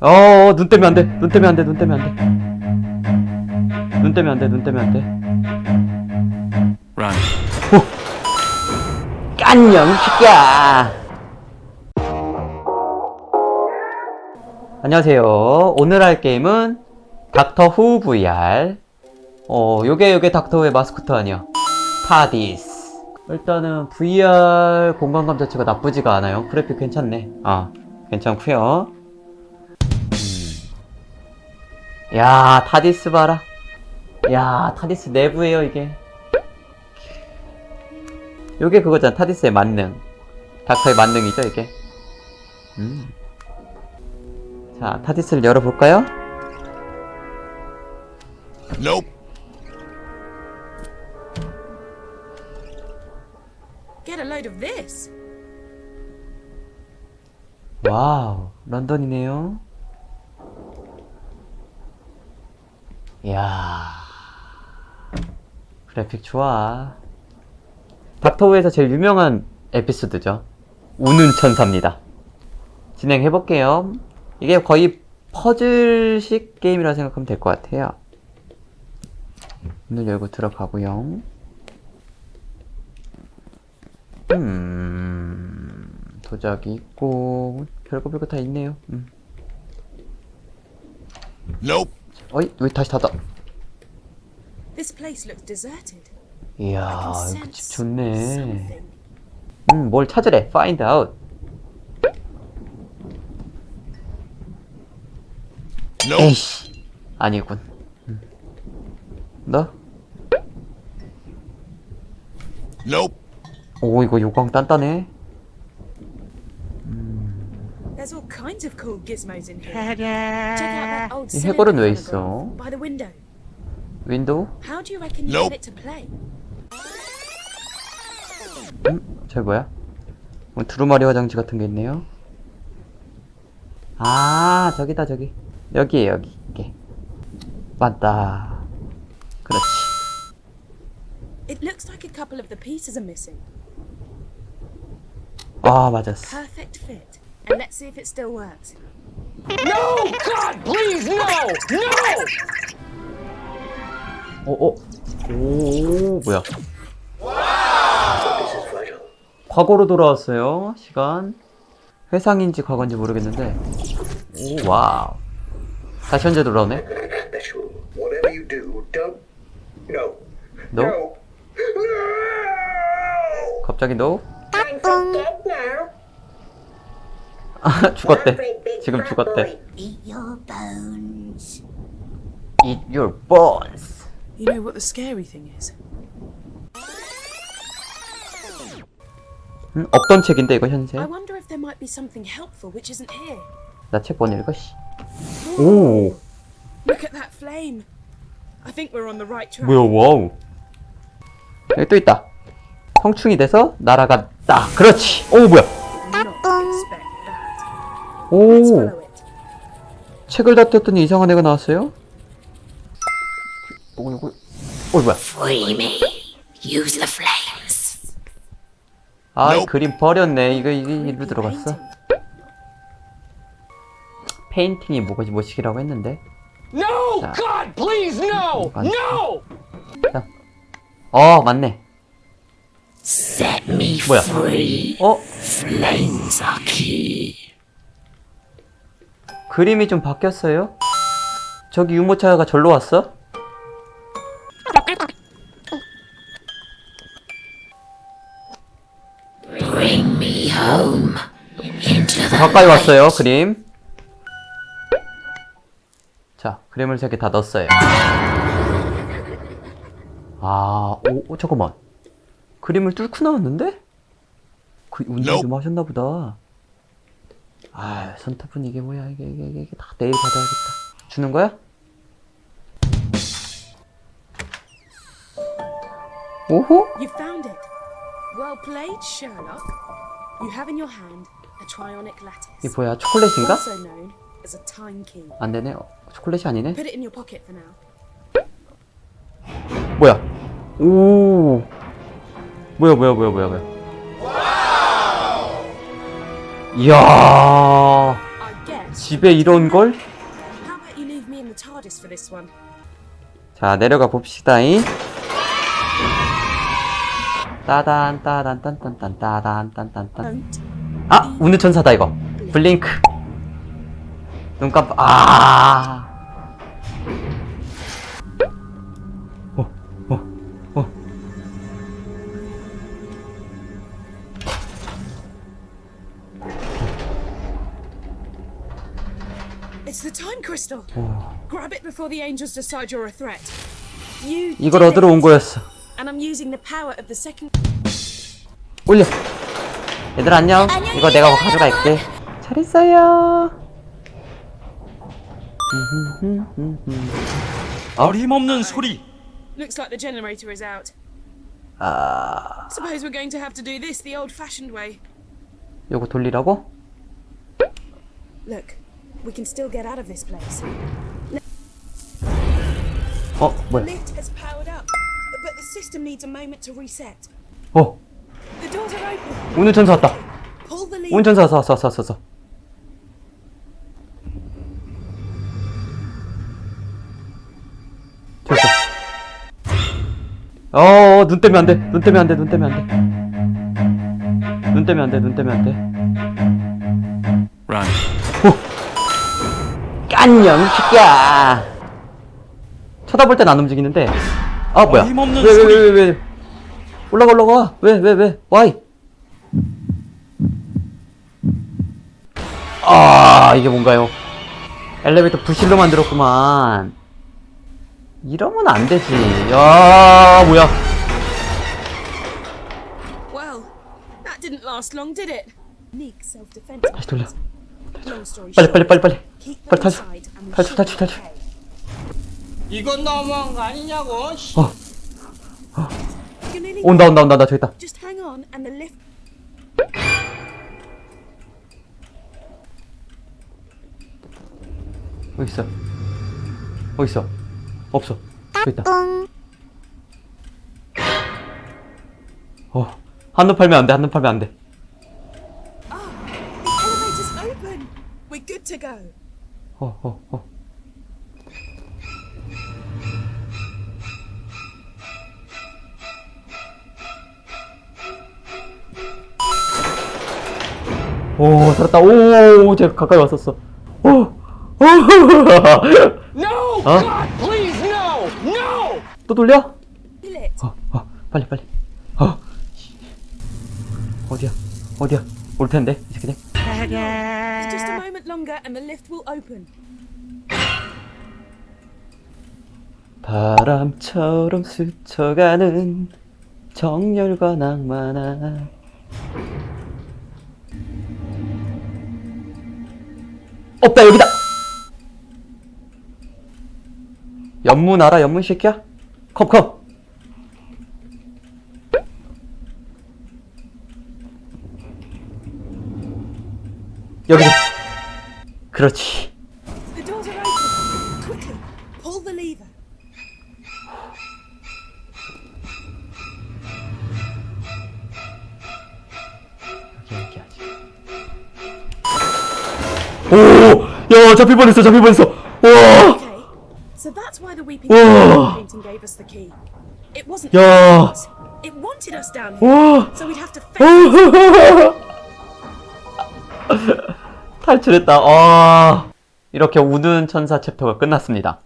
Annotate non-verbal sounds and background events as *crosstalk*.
어, 눈 때문에 안 돼. 눈 때문에 안 돼. 눈 때문에 안 돼. 눈 때문에 안 돼. 눈 때문에 안 돼. Run. 깐년 새끼야. 안녕하세요. 오늘 할 게임은 닥터 후 VR. 어, 요게 요게 닥터 후의 마스코트 아니야. 타디스. 일단은 VR 공간감 자체가 나쁘지가 않아요. 그래픽 괜찮네. 아, 괜찮고요. 야, 타디스 봐라. 야, 타디스 내부에요 이게. 요게 그거잖아. 타디스의 만능. 닥터의 만능이죠, 이게. 음. 자, 타디스를 열어볼까요? Nope. Get a load of this. 와우, 런던이네요. 이야. 그래픽 좋아. 닥터우에서 제일 유명한 에피소드죠. 우는 천사입니다. 진행해볼게요. 이게 거의 퍼즐식 게임이라 생각하면 될 것 같아요. 문을 열고 들어가고요. 음, 도자기 있고, 별거 별거 다 있네요. 음. Nope. 어이, 왜 다시 닫아? This place looks deserted. 이야, I can 이거 sense 집 좋네. something. 음, 뭘 찾으래? Find out. Nope. 에이씨, 아니군. 음. 너? Nope. 오, 이거 요광 단단해. There's all kinds of cool gizmos in here. Check out that old 이 해골은 왜 있어? by the window. 윈도우? How do you reckon you get it to play? 음, 저기 뭐야? 뭐 두루마리 화장지 같은 게 있네요. 아, 저기다, 저기. 여기에 여기. 이게. 맞다. 그렇지. It looks like a couple of the pieces are missing. 아, 맞았어. Perfect fit. And let's see if it still works. No! God, please, no! No! 오, 오. 오, 뭐야. 과거로 돌아왔어요. 시간. 회상인지 과거인지 모르겠는데. 오, 와우. 다시 현재 돌아오네. No. No? No. No! 갑자기 너? 아, 죽었대. 지금 죽었대. Eat your bones. Eat your bones. You know what the scary thing is? 음, 없던 책인데 이거 현재. I wonder if there might be something helpful which isn't here. 나 책 못 읽어 씨. 오, Look at that flame. I think we're on the right track. 뭐야, 와우. 여기 또 있다. 성충이 돼서 날아갔다. 그렇지. 오, 뭐야. 오. 책을 다 떴더니 이상한 애가 나왔어요. 오, 이거, 오, 뭐야. Free me. Use the flames. 아, 이 Nope. 그림 버렸네. 이거 이게 일로 들어갔어. painting. 페인팅이 뭐지 뭐시기라고 했는데. No! 자. God, please, no! No! 자, 어, 맞네. Set me 뭐야? free. 어, Flames are key. 그림이 좀 바뀌었어요. 저기 유모차가 절로 왔어? 가까이 왔어요, 그림. 자, 그림을 세 개 다 넣었어요. 아, 오, 오, 잠깐만. 그림을 뚫고 나왔는데? 그, 운동 좀. 하셨나 보다. 아, 손톱은 이게 뭐야, 이게, 이게, 이게, 이게 다 내일 받아야겠다. 주는 거야? 오호? You found it. Well played, Sherlock. You have in your hand a trionic lattice. 이게 뭐야, 초콜릿인가? Also known as a time key. 안 되네. 어, 초콜릿이 아니네. Put it in your pocket for now. 뭐야? 오. 뭐야 뭐야 뭐야 뭐야 뭐야. 이야. 집에 이런 걸? 자 내려가 봅시다잉 따단 따단 딴딴딴 따단 딴딴딴. 아 우는 천사다 이거 블링크 눈 깜빡 아 It's the time crystal. 어. Grab it before the angels decide you're a threat. You 이걸 did 얻으러 it. 온 거였어 And I'm using the power of the second. 올려 얘들 안녕 이거 내가 가져갈게 잘 있어요 어림없는 소리. Looks like the generator is out. 아 Suppose we're going to have to do this the old-fashioned way. 요거 돌리라고? Look, We can still get out of this place. 어 뭐야 Lift has powered up, but the system needs a moment to reset. 어 The doors are open. 천사 왔다 Pull the lever. 천사 왔어 왔어 왔어 왔어, 왔어 됐어 어 눈 때문에 안 돼 눈 때문에 안 돼 눈 때문에 안 돼 눈 때문에 안 돼 눈 때문에 안 돼 Run. 깐년 새끼야. 쳐다볼 땐 안 움직이는데. 아 뭐야? 어림없는 왜왜 소리. 왜왜 올라가 올라가. 왜 왜 왜? 와이. 아 이게 뭔가요? 엘리베이터 부실로 만들었구만. 이러면 안 되지. 야 뭐야? Well, that didn't last long, did it? Unique self-defense. 다시 돌려. 빨리 빨리 빨리 빨리 빨리 탈출 탈출 탈출 탈출. 이건 너무한 거 아니냐고. 어. You're nearly 온다 온다 온다. 나 저기 있다. Just hang on, and the lift. 어디 있어? 어디 있어? 없어. 저기 있다. 어 한눈 팔면 안 돼 한눈 팔면 안 돼 The elevator's open. We're good to go. 어, 어, 어. 오, 살았다. 오, 제가 가까이 왔었어. 오, 오, *laughs* No! Huh? God, please, no! No! 또 돌려? It. 어, 어, 빨리, 빨리. 어, 어디야? 어디야? 올 텐데, 이 새끼들. Just a moment longer, and the lift will open. 바람처럼 스쳐가는 정열과 낭만아. 없다 여기다. 연문 알아 연문 새끼야? 컵컵. 그렇지. 여기 하지. 오, 야 잡힐 뻔했어, 잡힐 뻔했어. 와, Okay. So that's why the Weeping Whoa. painting gave us the key. It wasn't 야, us. It wanted us down here. 와, So we'd have to face 탈출했다. 아, 이렇게 우는 천사 챕터가 끝났습니다.